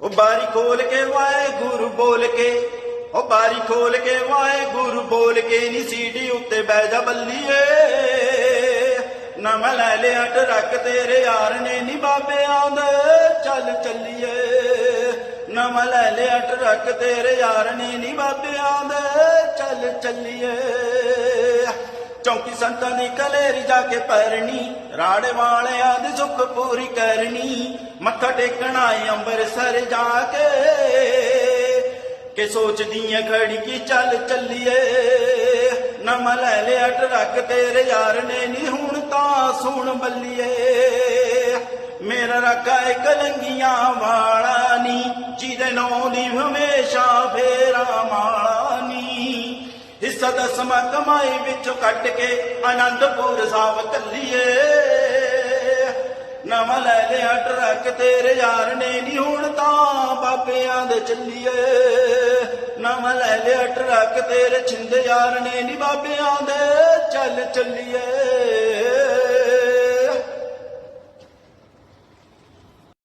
ਉਹ ਬਾਰੀ ਖੋਲ ਕੇ ਵਾਏ ਗੁਰੂ ਬੋਲ ਕੇ, ਉਹ ਬਾਰੀ ਖੋਲ ਕੇ ਵਾਏ ਗੁਰੂ ਬੋਲ ਕੇ, ਨੀ ਸੀਟੀ ਉੱਤੇ ਬਹਿ ਜਾ ਬੱਲੀਏ। ਨਾ ਮੈਂ ਲੈ ਲਿਆ ਟਰੱਕ ਤੇਰੇ ਯਾਰ ਨੇ ਨੀ ਬਾਬੇ ਆਂਦੇ ਚੱਲ ਚੱਲੀਏ। ਨਾ ਮੈਂ ਲੈ ਲਿਆ ਟਰੱਕ ਤੇਰੇ ਯਾਰ ਨੇ ਨੀ ਬਾਬੇ ਆਂਦੇ ਚੱਲ ਚੱਲੀਏ। ਚੌਂਕੀ ਸੰਤਾਂ ਦੀ ਕਲੇਰੀ ਜਾ ਕੇ ਪੈਰਣੀ ਰਾੜੇ ਵਾਲਿਆਂ ਦੀ ਸੁੱਖ ਪੂਰੀ ਕਰਨੀ, ਮੱਥਾ ਟੇਕਣਾ ਆਏ ਅੰਬਰਸਰ ਜਾ ਕੇ। ਕਿ ਸੋਚਦੀ ਐ ਖੜੀ ਕੀ ਚੱਲ ਚੱਲੀਏ ਨਾ ਲੈ ਲਿਆ ਟਰੱਕ ਤੇਰੇ ਯਾਰ ਨੇ ਨਹੀਂ ਹੁਣ ਤਾਂ ਸੁਣ ਬੱਲੀਏ। ਮੇਰਾ ਰੱਖਾ ਏ ਕਲੰਗੀਆਂ ਵਾਲਾ ਨੀ, ਜਿਹਦੇ ਨਾਂ ਦੀ ਹਮੇਸ਼ਾ ਫੇਰਾ ਮਾਲਾ ਹਿੱਸਾ ਦਸਵਾਂ ਕਮਾਈ ਵਿੱਚੋਂ ਕੱਟ ਕੇ ਆਨੰਦਪੁਰ ਸਾਹਿਬ ਕੱਲੀਏ ਨਵਾਂ ਲੈ ਲਿਆ ਟਰੱਕ ਤੇਰੇ ਯਾਰ ਨੇ ਨਹੀਂ ਹੁਣ ਤਾਂ ਬਾਬਿਆਂ ਦੇ ਚੱਲੀਏ। ਨਵਾਂ ਲੈ ਲਿਆ ਟਰੱਕ ਤੇਰੇ ਛਿੰਦੇ ਯਾਰ ਨੇ ਨਹੀਂ ਬਾਬਿਆਂ ਦੇ ਚੱਲ ਚੱਲੀਏ।